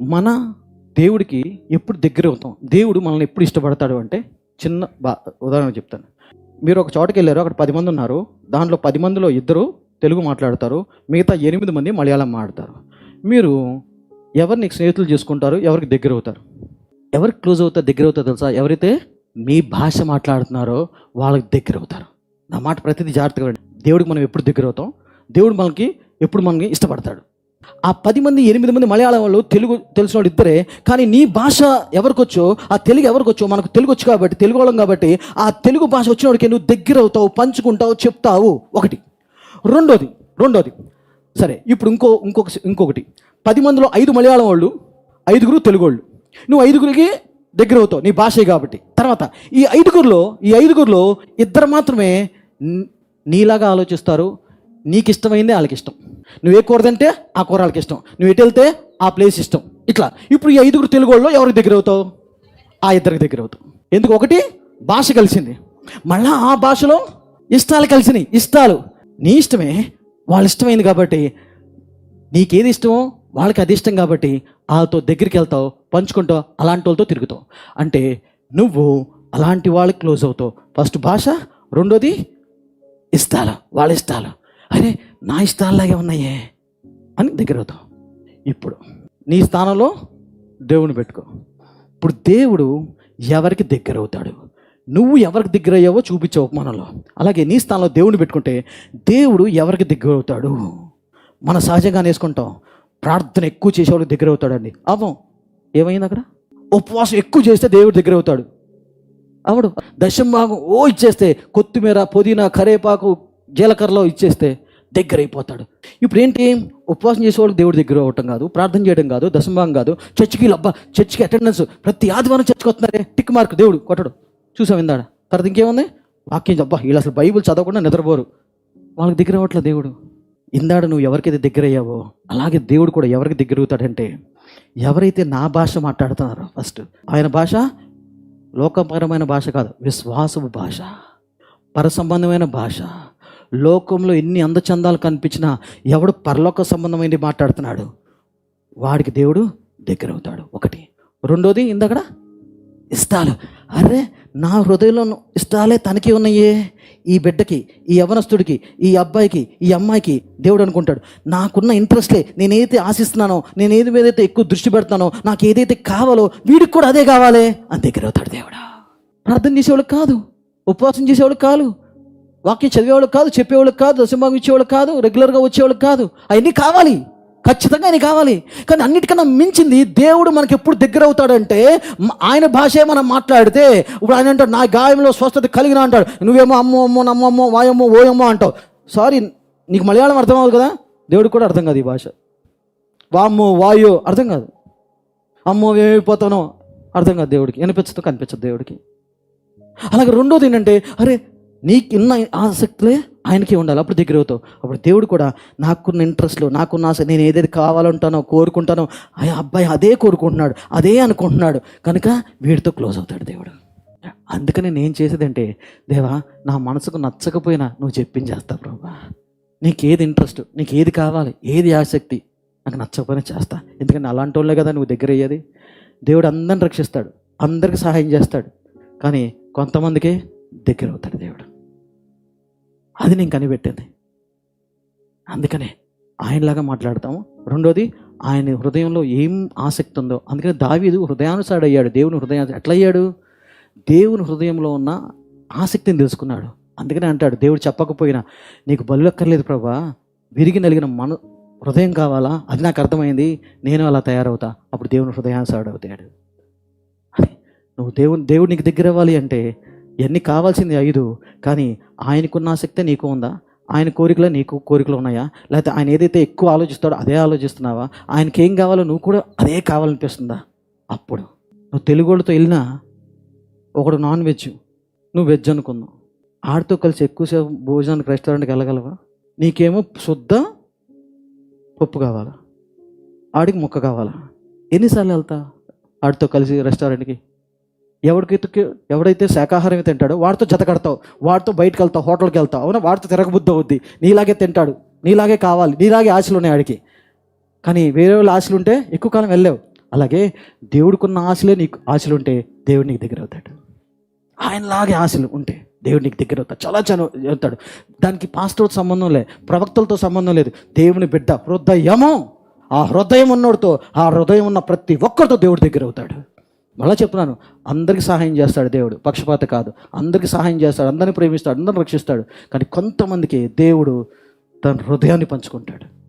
మన దేవుడికి ఎప్పుడు దగ్గర అవుతాం దేవుడు మనల్ని ఎప్పుడు ఇష్టపడతాడు అంటే చిన్న బా ఉదాహరణ చెప్తాను. మీరు ఒక చోటకి వెళ్ళారు అక్కడ పది మంది ఉన్నారు. దాంట్లో పది మందిలో ఇద్దరు తెలుగు మాట్లాడతారు. మిగతా ఎనిమిది మంది మలయాళం మాట్లాడతారు. మీరు ఎవరిని స్నేహితులు చేసుకుంటారు? ఎవరికి దగ్గర అవుతారు? ఎవరికి క్లోజ్ అవుతారు దగ్గర అవుతారు తెలుసా? ఎవరైతే మీ భాష మాట్లాడుతున్నారో వాళ్ళకి దగ్గర అవుతారు. నా మాట ప్రతిదీ జాగ్రత్తగా దేవుడికి మనం ఎప్పుడు దగ్గర అవుతాం? దేవుడు మనకి ఎప్పుడు మనకి ఇష్టపడతాడు. ఆ పది మంది ఎనిమిది మంది మలయాళం వాళ్ళు తెలుగు తెలిసిన వాళ్ళు ఇద్దరే కానీ నీ భాష ఎవరికొచ్చో ఆ తెలుగు ఎవరికొచ్చో మనకు తెలుగు వచ్చు కాబట్టి తెలుగు వాళ్ళం కాబట్టి ఆ తెలుగు భాష వచ్చినవాడికి నువ్వు దగ్గర అవుతావు పంచుకుంటావు చెప్తావు. ఒకటి. రెండోది రెండోది. సరే ఇప్పుడు ఇంకో ఇంకొక ఇంకొకటి. పది మందిలో ఐదు మలయాళం వాళ్ళు ఐదుగురు తెలుగు వాళ్ళు. నువ్వు ఐదుగురికి దగ్గర అవుతావు నీ భాషే కాబట్టి. తర్వాత ఈ ఐదుగురిలో ఈ ఐదుగురిలో ఇద్దరు మాత్రమే నీలాగా ఆలోచిస్తారు నీకు ఇష్టమైందే వాళ్ళకి ఇష్టం నువ్వు ఏ కూర తింటే ఆ కూర వాళ్ళకి ఇష్టం నువ్వు ఎటు వెళ్తే ఆ ప్లేస్ ఇష్టం. ఇట్లా. ఇప్పుడు ఈ ఐదుగురు తెలుగు వాళ్ళు ఎవరికి దగ్గర అవుతావు? ఆ ఇద్దరికి దగ్గర అవుతావు. ఎందుకు? ఒకటి భాష కలిసింది. మళ్ళా ఆ భాషలో ఇష్టాలు కలిసినాయి. ఇష్టాలు. నీ ఇష్టమే వాళ్ళ ఇష్టమైంది కాబట్టి. నీకేది ఇష్టమో వాళ్ళకి అది ఇష్టం కాబట్టి వాళ్ళతో దగ్గరికి వెళ్తావు పంచుకుంటావు అలాంటి వాళ్ళతో తిరుగుతావు. అంటే నువ్వు అలాంటి వాళ్ళకి క్లోజ్ అవుతావు. ఫస్ట్ భాష రెండోది ఇష్టాలు. వాళ్ళ ఇష్టాలు. అరే నా ఇష్టాలలాగే ఉన్నాయే అని దగ్గర అవుతావు ఇప్పుడు నీ స్థానంలో దేవుని పెట్టుకో. ఇప్పుడు దేవుడు ఎవరికి దగ్గర అవుతాడు? నువ్వు ఎవరికి దగ్గర అయ్యావో చూపించావు మనలో అలాగే నీ స్థానంలో దేవుని పెట్టుకుంటే దేవుడు ఎవరికి దగ్గర అవుతాడు? మన సహజంగా వేసుకుంటాం. ప్రార్థన ఎక్కువ చేసేవాళ్ళకి దగ్గర అవుతాడండి. అవం ఏమైంది అక్కడ? ఉపవాసం ఎక్కువ చేస్తే దేవుడు దగ్గర అవుతాడు. అవడు దశంభాగం ఓ ఇచ్చేస్తే కొత్తిమీర పుదీనా కరేపాకు జీలకర్రలో ఇచ్చేస్తే దగ్గర అయిపోతాడు ఇప్పుడు ఏంటి ఉపవాసం చేసేవాడు దేవుడి దగ్గర అవ్వటం కాదు ప్రార్థన చేయడం కాదు దశంభాగం కాదు చర్చికి అబ్బా చర్చికి అటెండెన్స్ ప్రతి ఆదివారం చర్చికి వస్తున్నారే టిక్ మార్క్ దేవుడు కొట్టడు. చూసాం ఇందాడ? తర్వాత ఇంకేముంది? వాక్యం అబ్బా వీళ్ళు అసలు బైబిల్ చదవకుండా నిద్రపోరు. వాళ్ళకి దగ్గర అవ్వట్లేదు దేవుడు. ఇందాడ నువ్వు ఎవరికైతే దగ్గర అయ్యావో అలాగే దేవుడు కూడా ఎవరికి దగ్గర అవుతాడంటే ఎవరైతే నా భాష మాట్లాడుతున్నారో ఫస్ట్ ఆయన భాష లోకపరమైన భాష కాదు విశ్వాసపు భాష పరసంబంధమైన భాష. లోకంలో ఎన్ని అందచందాలు కనిపించినా ఎవడు పరలోక సంబంధమైనది మాట్లాడుతున్నాడు? వాడికి దేవుడు దగ్గర అవుతాడు ఒకటి. రెండోది ఇందక్కడ ఇష్టాలు. అరే నా హృదయంలో ఉన్న ఇష్టాలే తనకి ఉన్నాయే ఈ బిడ్డకి ఈ యవనస్తుడికి ఈ అబ్బాయికి ఈ అమ్మాయికి దేవుడు అనుకుంటాడు. నాకున్న ఇంట్రెస్ట్లే నేనేదైతే ఆశిస్తున్నానో నేను ఏది ఏదైతే ఎక్కువ దృష్టి పెడతానో నాకు ఏదైతే కావాలో వీడికి కూడా అదే కావాలి అని దగ్గర అవుతాడు దేవుడా. ప్రార్థన చేసేవాళ్ళు కాదు. ఉపవాసం చేసేవాడు కాదు. వాక్యం చదివేవాళ్ళు కాదు చెప్పేవాళ్ళు కాదు దశభాగం ఇచ్చేవాళ్ళు కాదు రెగ్యులర్గా వచ్చేవాళ్ళు కాదు. అవన్నీ కావాలి. ఖచ్చితంగా ఆయన కావాలి. కానీ అన్నిటికన్నా మించింది దేవుడు మనకి ఎప్పుడు దగ్గర అవుతాడంటే ఆయన భాషే మనం మాట్లాడితే ఇప్పుడు ఆయన అంటాడు నా గాయంలో స్వస్థత కలిగిన అంటాడు. నువ్వేమో అమ్మో అమ్మో నమ్మమ్మో వాయమ్మో ఓయమ్మో అంటావు. సారీ నీకు మలయాళం అర్థం అవ్వదు కదా? దేవుడికి కూడా అర్థం కాదు ఈ భాష. వామ్మో వాయో అర్థం కాదు. అమ్మో ఏమైపోతానో అర్థం కాదు దేవుడికి. వినిపించదు కనిపించదు దేవుడికి. అలాగే రెండోది ఏంటంటే అరే నీకున్న ఆసక్తులే ఆయనకి ఉండాలి. అప్పుడు దగ్గర అవుతావు. అప్పుడు దేవుడు కూడా నాకున్న ఇంట్రెస్ట్లు నాకున్న ఆశ నేను ఏదైతే కావాలంటానో కోరుకుంటానో ఆ అబ్బాయి అదే కోరుకుంటున్నాడు అదే అనుకుంటున్నాడు. కనుక వీడితో క్లోజ్ అవుతాడు దేవుడు. అందుకని నేను చేసేదంటే దేవా నా మనసుకు నచ్చకపోయినా నువ్వు చెప్పించేస్తా ప్రభా. నీకు ఏది ఇంట్రెస్ట్ నీకు ఏది కావాలి ఏది ఆసక్తి నాకు నచ్చకపోయినా చేస్తా. ఎందుకంటే అలాంటి వాళ్ళే కదా నువ్వు దగ్గర అయ్యేది. దేవుడు అందరిని రక్షిస్తాడు అందరికి సహాయం చేస్తాడు. కానీ కొంతమందికే దగ్గర అవుతాడు దేవుడు. అది నేను కనిపెట్టింది. అందుకనే ఆయనలాగా మాట్లాడతాము. రెండోది ఆయన హృదయంలో ఏం ఆసక్తి ఉందో. అందుకని దావీదు హృదయానుసారుడు అయ్యాడు దేవుని హృదయా ఎట్లా అయ్యాడు దేవుని హృదయంలో ఉన్న ఆసక్తిని తెలుసుకున్నాడు. అందుకనే అంటాడు దేవుడు చెప్పకపోయినా నీకు బలు ఎక్కర్లేదు ప్రభా. విరిగి నలిగిన మన హృదయం కావాలా? అది నాకు అర్థమైంది. నేను అలా తయారవుతా. అప్పుడు దేవుని హృదయానుసారుడు అవుతాడు అది నువ్వు దేవుని దేవుడు నీకు దగ్గర అవ్వాలి అంటే ఎన్ని కావాల్సింది ఐదు కానీ ఆయనకున్న ఆసక్తే నీకు ఉందా? ఆయన కోరికలు నీకు కోరికలు ఉన్నాయా? లేకపోతే ఆయన ఏదైతే ఎక్కువ ఆలోచిస్తాడో అదే ఆలోచిస్తున్నావా? ఆయనకి ఏం కావాలో నువ్వు కూడా అదే కావాలనిపిస్తుందా? అప్పుడు నువ్వు తెలుగు వాళ్ళతో వెళ్ళినా ఒకడు నాన్ వెజ్ నువ్వు వెజ్ అనుకున్నావు ఆడితో కలిసి ఎక్కువసేపు భోజనానికి రెస్టారెంట్కి వెళ్ళగలవా? నీకేమో శుద్ధ పప్పు కావాలా? ఆడికి ముక్క కావాలా? ఎన్నిసార్లు వెళ్తా ఆడితో కలిసి రెస్టారెంట్కి? ఎవరికైతే ఎవడైతే శాకాహారం తింటాడో వాడితో జత కడతావు వాడితో బయటకు వెళ్తావు హోటల్కి వెళ్తావు. అవునా? వాడితో తిరగబుద్ధి అవుద్ది నీలాగే తింటాడు నీలాగే కావాలి నీలాగే ఆశలు ఉన్నాయి ఆడికి. కానీ వేరే వాళ్ళ ఆశలు ఉంటే ఎక్కువ కాలం వెళ్ళావు అలాగే దేవుడికున్న ఆశలే నీకు ఆశలు ఉంటే దేవుడు నీకు దగ్గర అవుతాడు. ఆయనలాగే ఆశలు ఉంటే దేవుడు నీకు దగ్గర అవుతాడు. చాలా చను అవుతాడు దానికి పాస్టర్తో సంబంధం లేదు ప్రవక్తలతో సంబంధం లేదు. దేవుని బిడ్డ హృదయము ఆ హృదయం ఉన్నోడితో ఆ హృదయం ఉన్న ప్రతి ఒక్కరితో దేవుడి దగ్గర అవుతాడు. మళ్ళీ చెప్తున్నాను అందరికి సహాయం చేస్తాడు దేవుడు పక్షపాత కాదు. అందరికి సహాయం చేస్తాడు అందరిని ప్రేమిస్తాడు అందరిని రక్షిస్తాడు. కానీ కొంతమందికి దేవుడు తన హృదయాన్ని పంచుకుంటాడు.